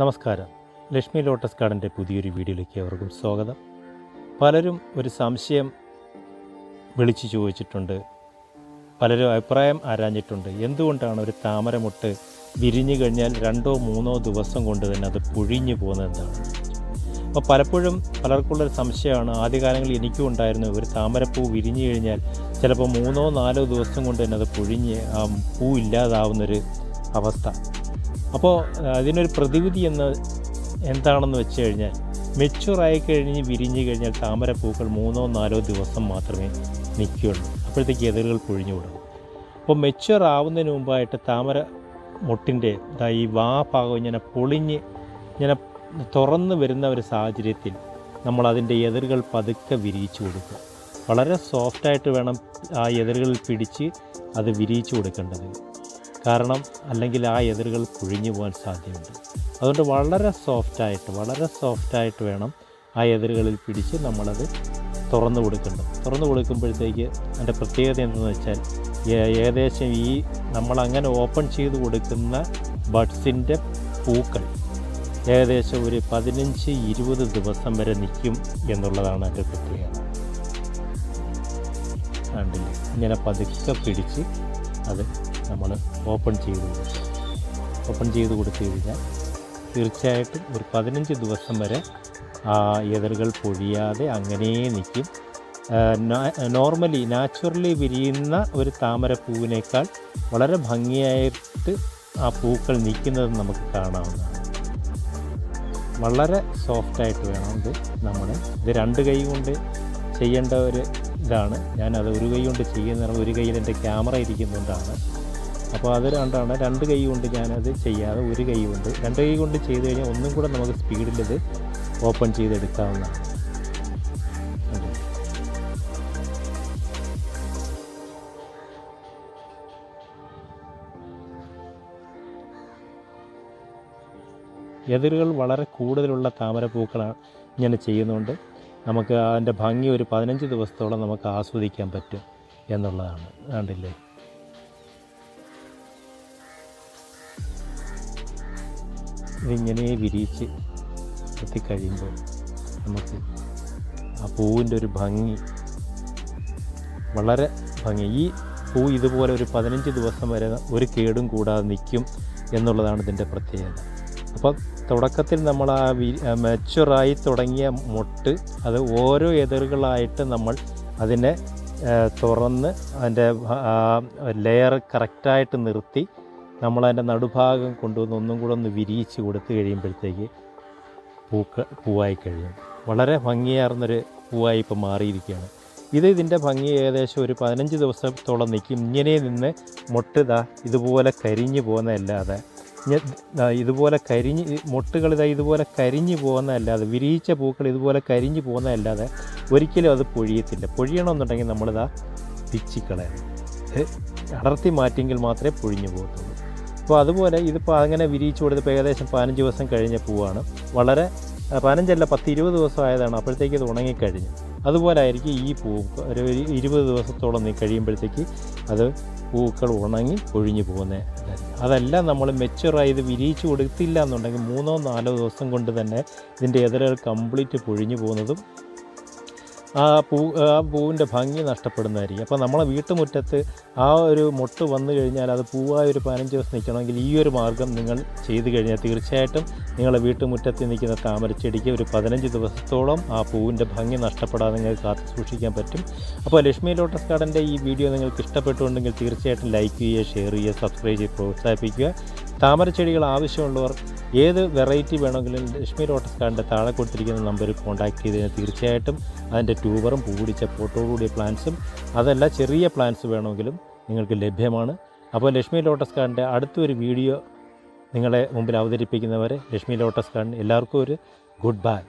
നമസ്കാരം. ലക്ഷ്മി ലോട്ടസ് ഗാർഡന്റെ പുതിയൊരു വീഡിയോയിലേക്ക് അവർക്കും സ്വാഗതം. പലരും ഒരു സംശയം വിളിച്ചു ചോദിച്ചിട്ടുണ്ട്. പലരും അഭിപ്രായം ആരാഞ്ഞിട്ടുണ്ട്. എന്തുകൊണ്ടാണ് ഒരു താമരമുട്ട് വിരിഞ്ഞു കഴിഞ്ഞാൽ രണ്ടോ മൂന്നോ ദിവസം കൊണ്ട് തന്നെ അത് പുഴിഞ്ഞു പോകുന്നതെന്നാണ്? അപ്പോൾ പലപ്പോഴും പലർക്കുള്ളൊരു സംശയമാണ്. ആദ്യകാലങ്ങളിൽ എനിക്കും ഉണ്ടായിരുന്നു ഒരു താമരപ്പൂ വിരിഞ്ഞു കഴിഞ്ഞാൽ ചിലപ്പോൾ മൂന്നോ നാലോ ദിവസം കൊണ്ട് തന്നെ അത് പുഴിഞ്ഞ് ആ പൂ ഇല്ലാതാവുന്നൊരു അവസ്ഥ. അപ്പോൾ അതിനൊരു പ്രതിവിധി എന്ന് എന്താണെന്ന് വെച്ച് കഴിഞ്ഞാൽ മെച്ചുറായി കഴിഞ്ഞ് വിരിഞ്ഞ് കഴിഞ്ഞാൽ താമരപ്പൂക്കൾ മൂന്നോ നാലോ ദിവസം മാത്രമേ നിൽക്കുകയുള്ളൂ. അപ്പോഴത്തേക്ക് എതിരുകൾ പൊഴിഞ്ഞു കൊടുക്കും അപ്പോൾ മെച്ചുവർ ആവുന്നതിന് മുമ്പായിട്ട് താമര മുട്ടിന്റെ ഈ വാ ഭാഗം ഇങ്ങനെ പൊളിഞ്ഞ് ഇങ്ങനെ തുറന്നു വരുന്ന ഒരു സാഹചര്യത്തിൽ നമ്മൾ അതിന്റെ എതിരുകൾ പതുക്കെ വിരിയിച്ചു കൊടുക്കുക. വളരെ സോഫ്റ്റായിട്ട് വേണം ആ എതിരുകളിൽ പിടിച്ച് അത് വിരിയിച്ചു കൊടുക്കേണ്ടത്. കാരണം അല്ലെങ്കിൽ ആ എതിരുകൾ കുഴിഞ്ഞു പോകാൻ സാധ്യതയുണ്ട്. അതുകൊണ്ട് വളരെ സോഫ്റ്റായിട്ട് വളരെ സോഫ്റ്റായിട്ട് വേണം ആ എതിരുകളിൽ പിടിച്ച് നമ്മളത് തുറന്നു കൊടുക്കേണ്ടത്. തുറന്നു കൊടുക്കുമ്പോഴത്തേക്ക് അതിന്റെ പ്രത്യേകത എന്തെന്ന് വെച്ചാൽ ഏകദേശം ഈ നമ്മളങ്ങനെ ഓപ്പൺ ചെയ്ത് കൊടുക്കുന്ന ബഡ്സിന്റെ പൂക്കൾ ഏകദേശം ഒരു പതിനഞ്ച് ഇരുപത് ദിവസം വരെ നിൽക്കും എന്നുള്ളതാണ് അതിന്റെ പ്രത്യേകത. കണ്ടില്ലേ? ഇങ്ങനെ പതുക്കെ പിടിച്ച് അത് നമ്മൾ ഓപ്പൺ ചെയ്ത് കൊടുക്കും. ഓപ്പൺ ചെയ്ത് കൊടുത്തു കഴിഞ്ഞാൽ തീർച്ചയായിട്ടും ഒരു പതിനഞ്ച് ദിവസം വരെ ആ എതിറുകൾ പൊഴിയാതെ അങ്ങനെ നിൽക്കും. നോർമലി നാച്ചുറലി വിരിയുന്ന ഒരു താമരപ്പൂവിനേക്കാൾ വളരെ ഭംഗിയായിട്ട് ആ പൂക്കൾ നിൽക്കുന്നത് നമുക്ക് കാണാവുന്നതാണ്. വളരെ സോഫ്റ്റായിട്ട് വേണം ഇത് നമ്മൾ ഇത് രണ്ട് കൈ കൊണ്ട് ചെയ്യേണ്ട ഒരു ഇതാണ്. ഞാനത് ഒരു കൈ കൊണ്ട് ചെയ്യുന്ന ഒരു കയ്യിൽ എന്റെ ക്യാമറ ഇരിക്കുന്നുകൊണ്ടാണ് അപ്പോൾ അത് രണ്ടാണ്. രണ്ട് കൈ കൊണ്ട് ഞാനത് ചെയ്യാതെ ഒരു കൈ കൊണ്ട് രണ്ട് കൈ കൊണ്ട് ചെയ്ത് കഴിഞ്ഞാൽ ഒന്നും കൂടെ നമുക്ക് സ്പീഡിൽ ഇത് ഓപ്പൺ ചെയ്തെടുക്കാവുന്നതാണ്? എതിരുകൾ വളരെ കൂടുതലുള്ള താമരപ്പൂക്കളാണ് ഇങ്ങനെ ചെയ്യുന്നതുകൊണ്ട് നമുക്ക് അതിന്റെ ഭംഗി ഒരു പതിനഞ്ച് ദിവസത്തോളം നമുക്ക് ആസ്വദിക്കാൻ പറ്റും എന്നുള്ളതാണ്. കണ്ടില്ലേ? ഇതിങ്ങനെ വിരിയിച്ച് എത്തിക്കഴിയുമ്പോൾ നമുക്ക് ആ പൂവിന്റെ ഒരു ഭംഗി വളരെ ഭംഗി. ഈ പൂ ഇതുപോലെ ഒരു പതിനഞ്ച് ദിവസം വരെ ഒരു കേടും കൂടാതെ നിൽക്കും എന്നുള്ളതാണ് ഇതിന്റെ പ്രത്യേകത. അപ്പം തുടക്കത്തിൽ നമ്മൾ ആ വി മെച്ചുറായി തുടങ്ങിയ മുട്ട് അത് ഓരോ എതിറുകളായിട്ട് നമ്മൾ അതിനെ തുറന്ന് അതിന്റെ ലെയർ കറക്റ്റായിട്ട് നിർത്തി നമ്മളതിന്റെ നടുഭാഗം കൊണ്ടുവന്ന് ഒന്നും കൂടെ ഒന്ന് വിരിയിച്ച് കൊടുത്തു കഴിയുമ്പോഴത്തേക്ക് പൂക്ക പൂവായി കഴിയും. വളരെ ഭംഗിയാർന്നൊരു പൂവായി ഇപ്പോൾ മാറിയിരിക്കുകയാണ്. ഇത് ഇതിന്റെ ഭംഗി ഏകദേശം ഒരു പതിനഞ്ച് ദിവസത്തോളം നിൽക്കും. ഇങ്ങനെ നിന്ന് മൊട്ടിത ഇതുപോലെ കരിഞ്ഞു പോകുന്നതല്ലാതെ ഇതുപോലെ കരിഞ്ഞ് മുട്ടുകൾ ഇതാ ഇതുപോലെ കരിഞ്ഞു പോകുന്നതല്ലാതെ വിരിയിച്ച പൂക്കൾ ഇതുപോലെ കരിഞ്ഞു പോകുന്നതല്ലാതെ ഒരിക്കലും അത് പൊഴിയത്തില്ല. പൊഴിയണമെന്നുണ്ടെങ്കിൽ നമ്മളിതാ പിച്ചിക്കളയണം അടർത്തി മാറ്റിയെങ്കിൽ മാത്രമേ പൊഴിഞ്ഞു പോകത്തുള്ളൂ. അപ്പോൾ അതുപോലെ ഇതിപ്പോൾ അങ്ങനെ വിരിയിച്ചു കൊടുത്തപ്പോൾ ഏകദേശം പതിനഞ്ച് ദിവസം കഴിഞ്ഞ പൂവാണ്. വളരെ പതിനഞ്ചല്ല പത്ത് ഇരുപത് ദിവസം ആയതാണ്. അപ്പോഴത്തേക്ക് ഇത് ഉണങ്ങിക്കഴിഞ്ഞു. അതുപോലെ ആയിരിക്കും ഈ പൂ ഒരു ഇരുപത് ദിവസത്തോളം നീ കഴിയുമ്പോഴത്തേക്ക് അത് പൂക്കൾ ഉണങ്ങി ഒഴിഞ്ഞു പോകുന്നത് അതെല്ലാം നമ്മൾ മെച്ചുറായി ഇത് വിരിയിച്ചു കൊടുത്തില്ല എന്നുണ്ടെങ്കിൽ മൂന്നോ നാലോ ദിവസം കൊണ്ട് തന്നെ ഇതിന്റെ എതിരുകൾ കംപ്ലീറ്റ് പൊഴിഞ്ഞു പോകുന്നതും ആ പൂ ആ പൂവിന്റെ ഭംഗി നഷ്ടപ്പെടുന്നതായിരിക്കും. അപ്പോൾ നമ്മളെ വീട്ടുമുറ്റത്ത് ആ ഒരു മുട്ട് വന്നു കഴിഞ്ഞാൽ അത് പൂവായ ഒരു പതിനഞ്ച് ദിവസം നിൽക്കണമെങ്കിൽ ഈ ഒരു മാർഗം നിങ്ങൾ ചെയ്തു കഴിഞ്ഞാൽ തീർച്ചയായിട്ടും നിങ്ങളുടെ വീട്ടുമുറ്റത്ത് നിൽക്കുന്ന താമരച്ചെടിക്ക് ഒരു പതിനഞ്ച് ദിവസത്തോളം ആ പൂവിന്റെ ഭംഗി നഷ്ടപ്പെടാതെ നിങ്ങൾക്ക് കാത്തു സൂക്ഷിക്കാൻ പറ്റും. അപ്പോൾ ലക്ഷ്മി ലോട്ടസ് ഗാർഡന്റെ ഈ വീഡിയോ നിങ്ങൾക്ക് ഇഷ്ടപ്പെട്ടുണ്ടെങ്കിൽ തീർച്ചയായിട്ടും ലൈക്ക് ചെയ്യുക ഷെയർ ചെയ്യുക സബ്സ്ക്രൈബ് ചെയ്ത് പ്രോത്സാഹിപ്പിക്കുക. താമരച്ചെടികൾ ആവശ്യമുള്ളവർ ഏത് വെറൈറ്റി വേണമെങ്കിലും ലക്ഷ്മി ലോട്ടസ് കാർഡിന്റെ താഴെ കൊടുത്തിരിക്കുന്ന നമ്പറിൽ കോൺടാക്ട് ചെയ്ത് തീർച്ചയായിട്ടും അതിന്റെ ട്യൂബറും പൂടിച്ച പിടിച്ച പോട്ടോടുകൂടിയ പ്ലാന്റ്സും അതല്ല ചെറിയ പ്ലാന്റ്സ് വേണമെങ്കിലും നിങ്ങൾക്ക് ലഭ്യമാണ്. അപ്പോൾ ലക്ഷ്മി ലോട്ടസ് കാർഡിന്റെ അടുത്തൊരു വീഡിയോ നിങ്ങളെ മുമ്പിൽ അവതരിപ്പിക്കുന്നവരെ ലക്ഷ്മി ലോട്ടസ് കാർഡിന് എല്ലാവർക്കും ഒരു ഗുഡ് ബൈ.